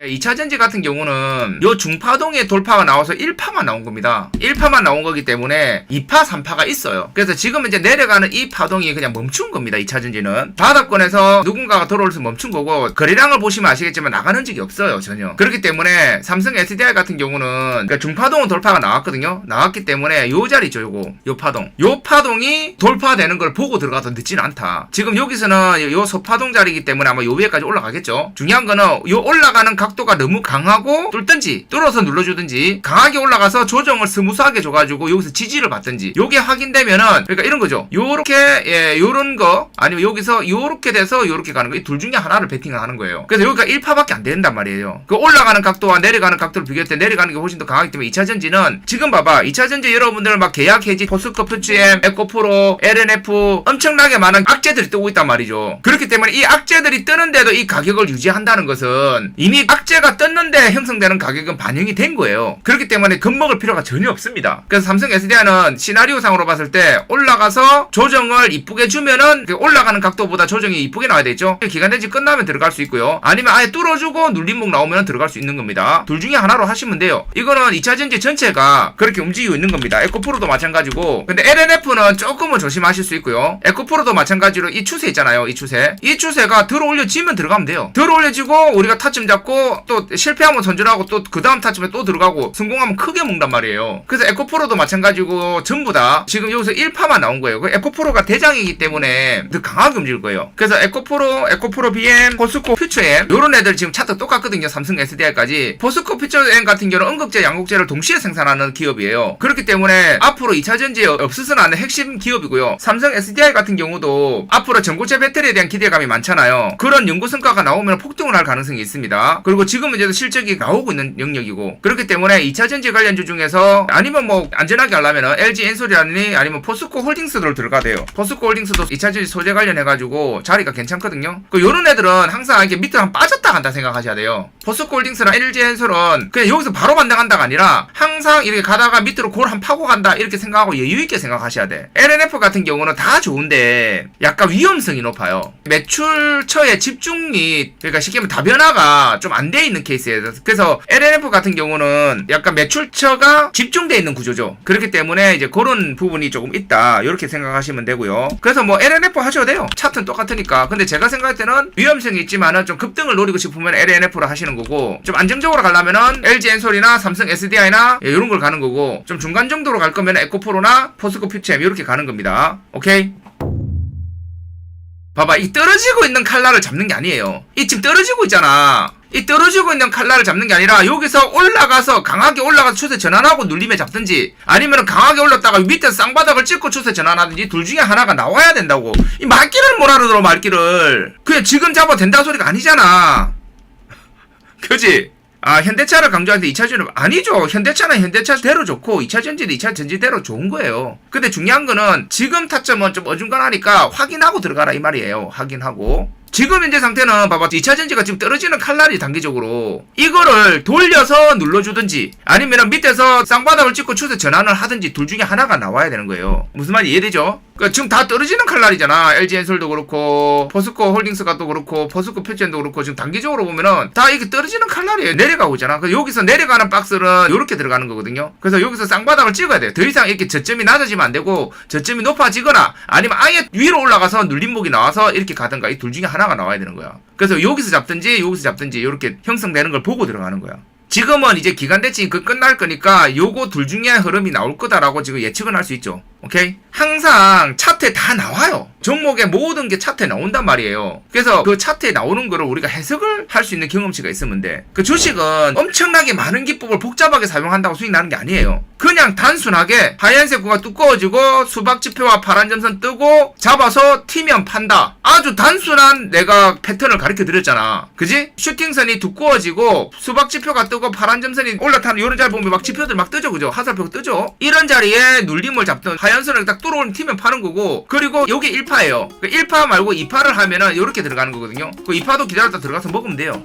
2차전지 같은 경우는 요 중파동의 돌파가 나와서 1파만 나온 겁니다. 1파만 나온 거기 때문에 2파, 3파가 있어요. 그래서 지금 이제 내려가는 이 파동이 그냥 멈춘 겁니다. 2차전지는. 바닥권에서 누군가가 들어올서 멈춘 거고 거래량을 보시면 아시겠지만 나가는 적이 없어요. 전혀. 그렇기 때문에 삼성 SDI 같은 경우는 그러니까 중파동은 돌파가 나왔거든요. 나왔기 때문에 요 자리죠. 요거. 요 파동. 요 파동이 돌파되는 걸 보고 들어가도 늦지는 않다. 지금 여기서는 요 소파동 자리이기 때문에 아마 요 위에까지 올라가겠죠. 중요한 거는 요 올라가는 각 도가 너무 강하고 뚫든지 뚫어서 눌러주든지 강하게 올라가서 조정을 스무스하게 줘가지고 여기서 지지를 받든지 요게 확인되면은 그러니까 이런 거죠. 요렇게 예 요런 거 아니면 여기서 요렇게 돼서 요렇게 가는 거 이 둘 중에 하나를 베팅을 하는 거예요. 그래서 여기가 1파밖에 안 된단 말이에요. 그 올라가는 각도와 내려가는 각도를 비교할 때 내려가는 게 훨씬 더 강하기 때문에 2차 전지는 지금 봐봐 2차 전지 여러분들 막 계약 해지 포스코 퓨치엠 에코프로 LNF 엄청나게 많은 악재들이 뜨고 있단 말이죠. 그렇기 때문에 이 악재들이 뜨는데도 이 가격을 유지한다는 것은 이미 악 재가 떴는데 형성되는 가격은 반영이 된 거예요. 그렇기 때문에 겁먹을 필요가 전혀 없습니다. 그래서 삼성 SDI는 시나리오상으로 봤을 때 올라가서 조정을 이쁘게 주면은 그 올라가는 각도보다 조정이 이쁘게 나와야 되죠. 기간대지 끝나면 들어갈 수 있고요. 아니면 아예 뚫어주고 눌림목 나오면 들어갈 수 있는 겁니다. 둘 중에 하나로 하시면 돼요. 이거는 2차 전지 전체가 그렇게 움직이고 있는 겁니다. 에코프로도 마찬가지고. 근데 LNF는 조금은 조심하실 수 있고요. 에코프로도 마찬가지로 이 추세 있잖아요. 이 추세. 이 추세가 들어 올려지면 들어가면 돼요. 들어 올려지고 우리가 타점 잡고 또 실패하면 손절하고 또 그 다음 타점에 또 들어가고 성공하면 크게 먹단 말이에요. 그래서 에코프로도 마찬가지고 전부 다 지금 여기서 1파만 나온 거예요. 그 에코프로가 대장이기 때문에 더 강하게 움직일 거예요. 그래서 에코프로, 에코프로 BM, 포스코 퓨처엠 요런 애들 지금 차트 똑같거든요. 삼성 SDI까지. 포스코 퓨처엠 같은 경우는 음극재, 양극재를 동시에 생산하는 기업이에요. 그렇기 때문에 앞으로 2차 전지에 없어서는 안될 핵심 기업이고요. 삼성 SDI 같은 경우도 앞으로 전고체 배터리에 대한 기대감이 많잖아요. 그런 연구 성과가 나오면 폭등을 할 가능성이 있습니다. 그리고 지금은 이제 실적이 나오고 있는 영역이고 그렇기 때문에 2차 전지 관련주 중에서 아니면 뭐 안전하게 하려면 LG 엔솔이라니 아니면 포스코 홀딩스로 들어가야 돼요. 포스코 홀딩스도 2차 전지 소재 관련해가지고 자리가 괜찮거든요. 그 요런 애들은 항상 이게 밑으로 한 빠졌다 간다 생각하셔야 돼요. 포스코 홀딩스랑 LG 엔솔은 그냥 여기서 바로 반등한다가 아니라 항상 이렇게 가다가 밑으로 골 한 파고 간다 이렇게 생각하고 여유있게 생각하셔야 돼. LNF 같은 경우는 다 좋은데 약간 위험성이 높아요. 매출처의 집중이 그러니까 쉽게 말하면 다변화가 좀 안 돼 있는 케이스예요. 그래서 LNF 같은 경우는 약간 매출처가 집중돼 있는 구조죠. 그렇기 때문에 이제 그런 부분이 조금 있다. 이렇게 생각하시면 되고요. 그래서 뭐 LNF 하셔도 돼요. 차트는 똑같으니까. 근데 제가 생각할 때는 위험성이 있지만은 좀 급등을 노리고 싶으면 LNF로 하시는 거고 좀 안정적으로 가려면은 LG 엔솔이나 삼성 SDI나 이런 걸 가는 거고 좀 중간 정도로 갈 거면 에코프로나 포스코 퓨처엠 이렇게 가는 겁니다. 오케이? 봐봐 이 떨어지고 있는 칼날을 잡는 게 아니에요. 이 지금 떨어지고 있잖아. 이 떨어지고 있는 칼날을 잡는 게 아니라 여기서 올라가서 강하게 올라가서 추세 전환하고 눌림에 잡든지 아니면 강하게 올랐다가 밑에 쌍바닥을 찍고 추세 전환하든지 둘 중에 하나가 나와야 된다고. 이 말귀를 뭐라 그러더라 말귀를. 그냥 지금 잡아도 된다 소리가 아니잖아 그지? 아 현대차를 강조하는데 2차 전지 아니죠. 현대차는 현대차대로 좋고 2차 전지는 2차 전지대로 좋은 거예요. 근데 중요한 거는 지금 타점은 좀 어중간하니까 확인하고 들어가라 이 말이에요. 확인하고 지금 현재 상태는 봐봐. 2차 전지가 지금 떨어지는 칼날이 단기적으로 이거를 돌려서 눌러주든지 아니면 밑에서 쌍바닥을 찍고 추세 전환을 하든지 둘 중에 하나가 나와야 되는 거예요. 무슨 말인지 이해되죠? 그러니까 지금 다 떨어지는 칼날이잖아. LG 엔솔도 그렇고 포스코 홀딩스가 또 그렇고 포스코 표첸도 그렇고 지금 단기적으로 보면은 다 이게 떨어지는 칼날이에요. 내려가고 있잖아. 그래서 여기서 내려가는 박스는 이렇게 들어가는 거거든요. 그래서 여기서 쌍바닥을 찍어야 돼요. 더 이상 이렇게 저점이 낮아지면 안 되고 저점이 높아지거나 아니면 아예 위로 올라가서 눌림목이 나와서 이렇게 가든가. 이 둘 중에 하나 가 나와야 되는 거야 그래서 여기서 잡든지 여기서 잡든지 이렇게 형성되는 걸 보고 들어가는 거야 지금은 이제 기간 대칭이 그 끝날 거니까 요거 둘 중에 흐름이 나올 거다라고 지금 예측은 할 수 있죠. 오케이? 항상 차트에 다 나와요. 종목의 모든 게 차트에 나온단 말이에요. 그래서 그 차트에 나오는 거를 우리가 해석을 할 수 있는 경험치가 있으면 돼. 그 주식은 엄청나게 많은 기법을 복잡하게 사용한다고 수익 나는 게 아니에요. 그냥 단순하게 하얀색 구가 두꺼워지고 수박 지표와 파란 점선 뜨고 잡아서 튀면 판다. 아주 단순한 내가 패턴을 가르쳐 드렸잖아. 그지? 슈팅선이 두꺼워지고 수박 지표가 뜨고 파란 점선이 올라타는 이런 자리 보면 막 지표들 막 뜨죠. 그죠? 화살표가 뜨죠? 이런 자리에 눌림을 잡든 하얀 선을 딱 뚫어오는 튀면 파는 거고 그리고 요게 1파예요. 1파 말고 2파를 하면은 이렇게 들어가는 거거든요. 그 2파도 기다렸다 들어가서 먹으면 돼요.